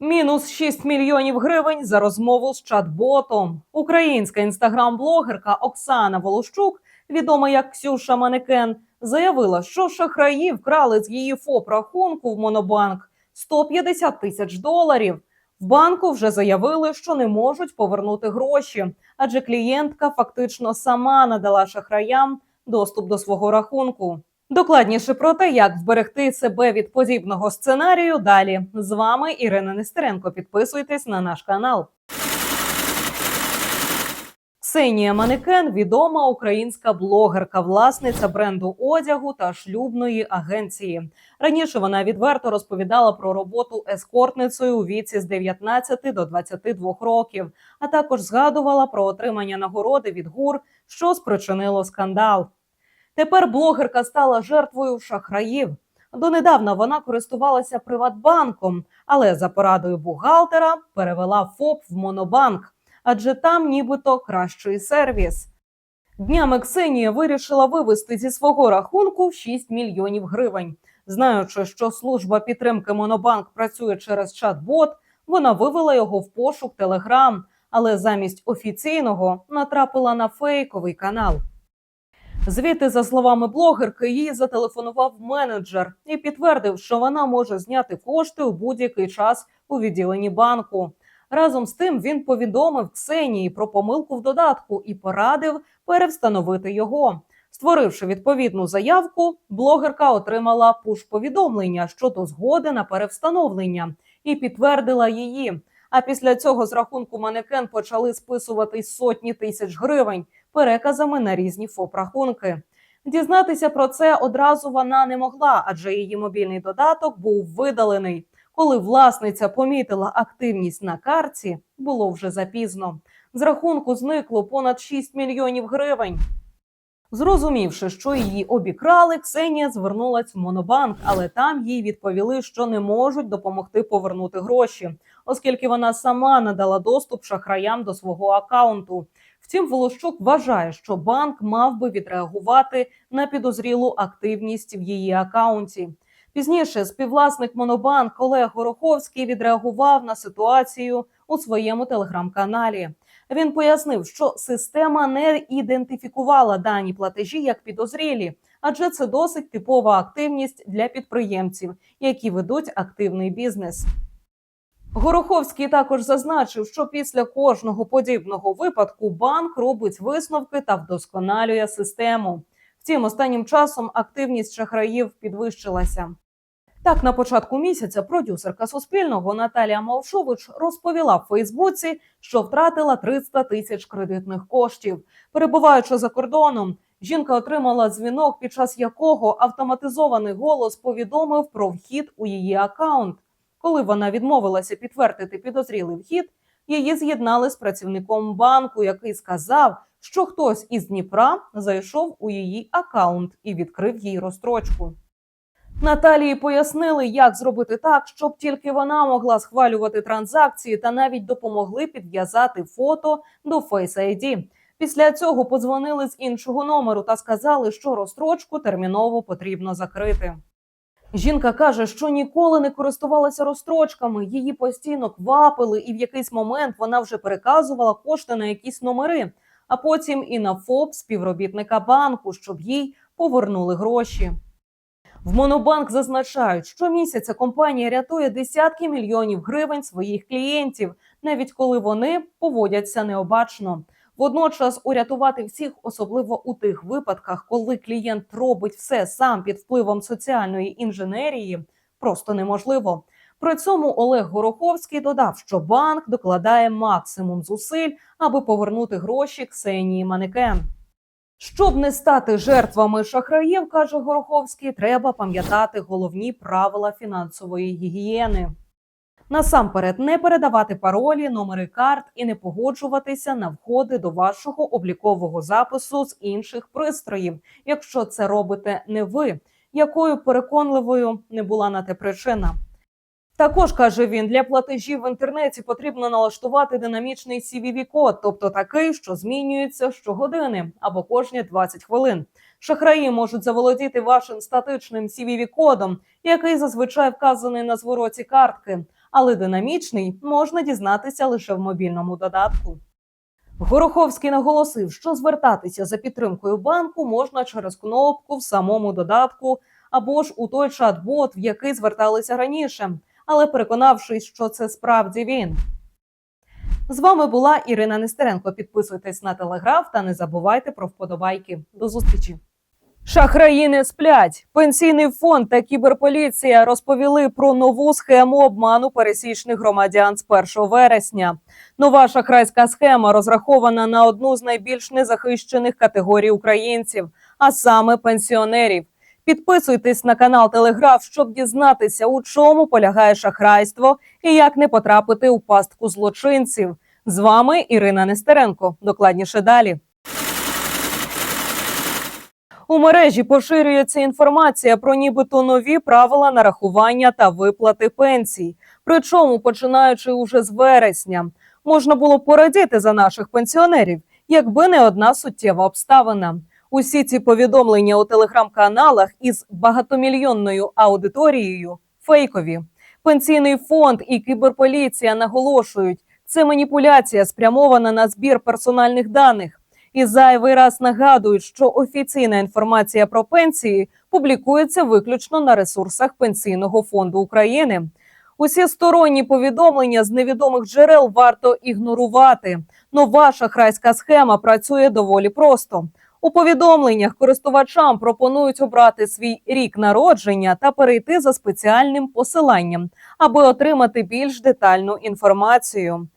Мінус 6 мільйонів гривень за розмову з чат-ботом. Українська інстаграм-блогерка Оксана Волощук, відома як Ксюша Манекен, заявила, що шахраї вкрали з її ФОП рахунку в Монобанк 150 тисяч доларів. В банку вже заявили, що не можуть повернути гроші, адже клієнтка фактично сама надала шахраям доступ до свого рахунку. Докладніше про те, як вберегти себе від подібного сценарію. Далі з вами Ірина Нестеренко. Підписуйтесь на наш канал. Ксенія Манекен відома українська блогерка, власниця бренду одягу та шлюбної агенції. Раніше вона відверто розповідала про роботу ескортницею у віці з 19 до 22 років, а також згадувала про отримання нагороди від гур, що спричинило скандал. Тепер блогерка стала жертвою шахраїв. Донедавна вона користувалася Приватбанком, але за порадою бухгалтера перевела ФОП в Монобанк, адже там нібито кращий сервіс. Днями Ксенія вирішила вивести зі свого рахунку 6 мільйонів гривень. Знаючи, що служба підтримки Монобанк працює через чат-бот, вона вивела його в пошук Телеграм, але замість офіційного натрапила на фейковий канал. Звідти, за словами блогерки, їй зателефонував менеджер і підтвердив, що вона може зняти кошти у будь-який час у відділенні банку. Разом з тим він повідомив Ксенії про помилку в додатку і порадив перевстановити його. Створивши відповідну заявку, блогерка отримала пуш-повідомлення щодо згоди на перевстановлення і підтвердила її. А після цього з рахунку манекен почали списувати сотні тисяч гривень переказами на різні ФОП-рахунки. Дізнатися про це одразу вона не могла, адже її мобільний додаток був видалений. Коли власниця помітила активність на карті, було вже запізно. З рахунку зникло понад 6 мільйонів гривень. Зрозумівши, що її обікрали, Ксенія звернулась в Монобанк, але там їй відповіли, що не можуть допомогти повернути гроші, оскільки вона сама надала доступ шахраям до свого акаунту. Втім, Волощук вважає, що банк мав би відреагувати на підозрілу активність в її акаунті. Пізніше співвласник Монобанк Олег Гороховський відреагував на ситуацію у своєму телеграм-каналі. Він пояснив, що система не ідентифікувала дані платежі як підозрілі, адже це досить типова активність для підприємців, які ведуть активний бізнес. Гороховський також зазначив, що після кожного подібного випадку банк робить висновки та вдосконалює систему. Втім, останнім часом активність шахраїв підвищилася. Так, на початку місяця продюсерка Суспільного Наталія Мовшович розповіла в Фейсбуці, що втратила 300 тисяч кредитних коштів. Перебуваючи за кордоном, жінка отримала дзвінок, під час якого автоматизований голос повідомив про вхід у її акаунт. Коли вона відмовилася підтвердити підозрілий вхід, її з'єднали з працівником банку, який сказав, що хтось із Дніпра зайшов у її акаунт і відкрив їй розстрочку. Наталії пояснили, як зробити так, щоб тільки вона могла схвалювати транзакції та навіть допомогли підв'язати фото до Face ID. Після цього подзвонили з іншого номеру та сказали, що розстрочку терміново потрібно закрити. Жінка каже, що ніколи не користувалася розстрочками, її постійно квапили, і в якийсь момент вона вже переказувала кошти на якісь номери, а потім і на ФОП співробітника банку, щоб їй повернули гроші. В Монобанк зазначають, що місяця компанія рятує десятки мільйонів гривень своїх клієнтів, навіть коли вони поводяться необачно. Водночас урятувати всіх, особливо у тих випадках, коли клієнт робить все сам під впливом соціальної інженерії, просто неможливо. При цьому Олег Гороховський додав, що банк докладає максимум зусиль, аби повернути гроші Ксенії Манекен. Щоб не стати жертвами шахраїв, каже Гороховський, треба пам'ятати головні правила фінансової гігієни. Насамперед, не передавати паролі, номери карт і не погоджуватися на входи до вашого облікового запису з інших пристроїв, якщо це робите не ви, якою переконливою не була на те причина. Також каже він, для платежів в інтернеті потрібно налаштувати динамічний CVV-код, тобто такий, що змінюється щогодини або кожні 20 хвилин. Шахраї можуть заволодіти вашим статичним CVV-кодом, який зазвичай вказаний на звороті картки, але динамічний можна дізнатися лише в мобільному додатку. Гороховський наголосив, що звертатися за підтримкою банку можна через кнопку в самому додатку або ж у той чат-бот, в який зверталися раніше, але переконавшись, що це справді він. З вами була Ірина Нестеренко. Підписуйтесь на телеграф та не забувайте про вподобайки. До зустрічі. Шахраї не сплять. Пенсійний фонд та кіберполіція розповіли про нову схему обману пересічних громадян з 1 вересня. Нова шахрайська схема розрахована на одну з найбільш незахищених категорій українців, а саме пенсіонерів. Підписуйтесь на канал Телеграф, щоб дізнатися, у чому полягає шахрайство і як не потрапити у пастку злочинців. З вами Ірина Нестеренко. Докладніше далі. У мережі поширюється інформація про нібито нові правила нарахування та виплати пенсій. Причому, починаючи уже з вересня, можна було порадіти за наших пенсіонерів, якби не одна суттєва обставина. Усі ці повідомлення у телеграм-каналах із багатомільйонною аудиторією фейкові. Пенсійний фонд і кіберполіція наголошують, це маніпуляція спрямована на збір персональних даних. І зайвий раз нагадують, що офіційна інформація про пенсії публікується виключно на ресурсах Пенсійного фонду України. Усі сторонні повідомлення з невідомих джерел варто ігнорувати. Нова шахрайська схема працює доволі просто. У повідомленнях користувачам пропонують обрати свій рік народження та перейти за спеціальним посиланням, аби отримати більш детальну інформацію.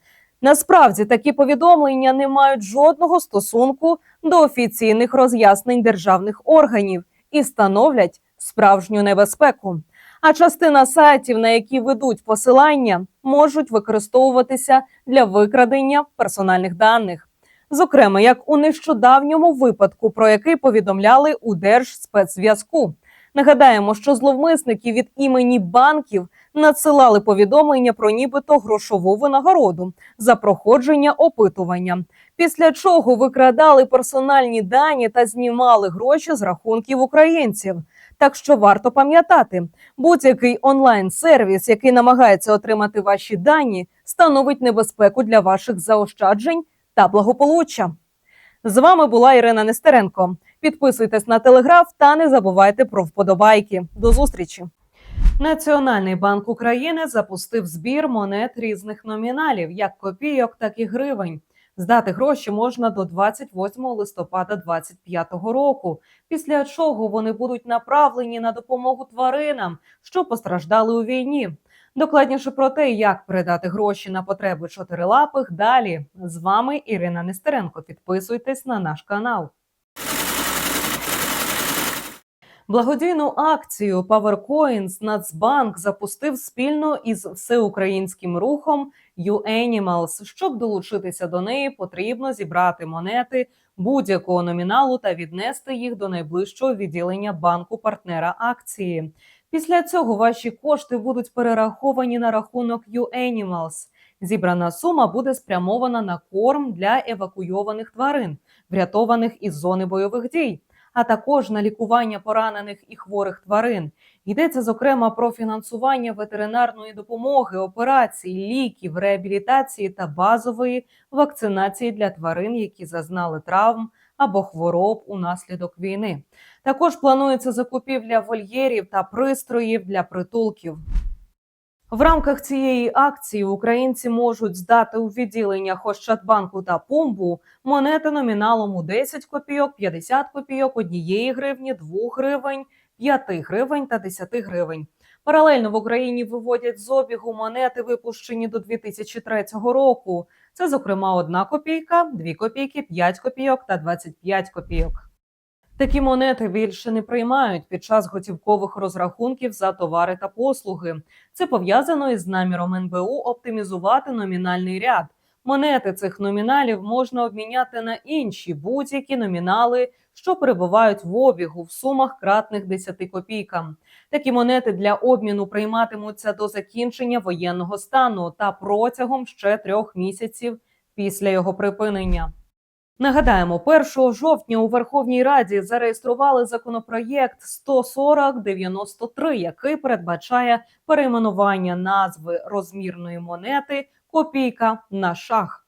Насправді такі повідомлення не мають жодного стосунку до офіційних роз'яснень державних органів і становлять справжню небезпеку. А частина сайтів, на які ведуть посилання, можуть використовуватися для викрадення персональних даних. Зокрема, як у нещодавньому випадку, про який повідомляли у Держспецзв'язку. Нагадаємо, що зловмисники від імені банків надсилали повідомлення про нібито грошову винагороду за проходження опитування, після чого викрадали персональні дані та знімали гроші з рахунків українців. Так що варто пам'ятати, будь-який онлайн-сервіс, який намагається отримати ваші дані, становить небезпеку для ваших заощаджень та благополуччя. З вами була Ірина Нестеренко. Підписуйтесь на телеграф та не забувайте про вподобайки. До зустрічі. Національний банк України запустив збір монет різних номіналів, як копійок, так і гривень. Здати гроші можна до 28 листопада 2025 року, після чого вони будуть направлені на допомогу тваринам, що постраждали у війні. Докладніше про те, як передати гроші на потреби чотирилапих. Далі з вами Ірина Нестеренко. Підписуйтесь на наш канал. Благодійну акцію PowerCoins Нацбанк запустив спільно із всеукраїнським рухом UAnimals. Щоб долучитися до неї, потрібно зібрати монети будь-якого номіналу та віднести їх до найближчого відділення банку партнера акції. Після цього ваші кошти будуть перераховані на рахунок UAnimals. Зібрана сума буде спрямована на корм для евакуйованих тварин, врятованих із зони бойових дій а також на лікування поранених і хворих тварин. Йдеться зокрема про фінансування ветеринарної допомоги, операцій, ліків, реабілітації та базової вакцинації для тварин, які зазнали травм або хвороб унаслідок війни. Також планується закупівля вольєрів та пристроїв для притулків. В рамках цієї акції українці можуть здати у відділеннях Ощадбанку та Пумбу монети номіналом у 10 копійок, 50 копійок, 1 гривні, 2 гривень, 5 гривень та 10 гривень. Паралельно в Україні виводять з обігу монети, випущені до 2003 року. Це, зокрема, 1 копійка, 2 копійки, 5 копійок та 25 копійок. Такі монети більше не приймають під час готівкових розрахунків за товари та послуги. Це пов'язано із наміром НБУ оптимізувати номінальний ряд. Монети цих номіналів можна обміняти на інші будь-які номінали, що перебувають в обігу в сумах кратних 10 копійкам. Такі монети для обміну прийматимуться до закінчення воєнного стану та протягом ще трьох місяців після його припинення. Нагадаємо, 1 жовтня у Верховній Раді зареєстрували законопроєкт 14093, який передбачає перейменування назви розмірної монети копійка на шах.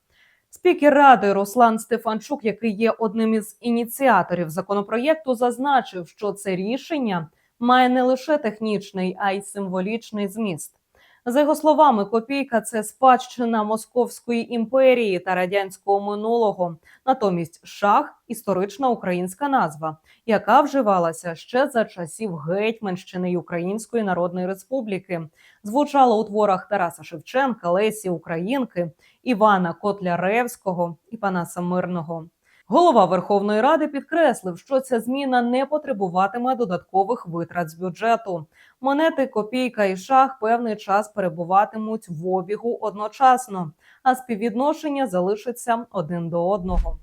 Спікер ради Руслан Стефанчук, який є одним із ініціаторів законопроєкту, зазначив, що це рішення має не лише технічний, а й символічний зміст. За його словами, копійка це спадщина Московської імперії та радянського минулого. Натомість шах історична українська назва, яка вживалася ще за часів гетьманщини й Української Народної Республіки. Звучала у творах Тараса Шевченка, Лесі Українки, Івана Котляревського і Панаса Мирного. Голова Верховної Ради підкреслив, що ця зміна не потребуватиме додаткових витрат з бюджету. Монети, копійка і шах певний час перебуватимуть в обігу одночасно, а співвідношення залишиться один до одного.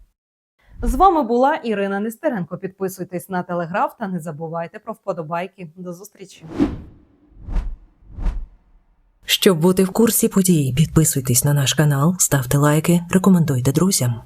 З вами була Ірина Нестеренко. Підписуйтесь на телеграф та не забувайте про вподобайки. До зустрічі. Щоб бути в курсі подій, підписуйтесь на наш канал, ставте лайки, рекомендуйте друзям.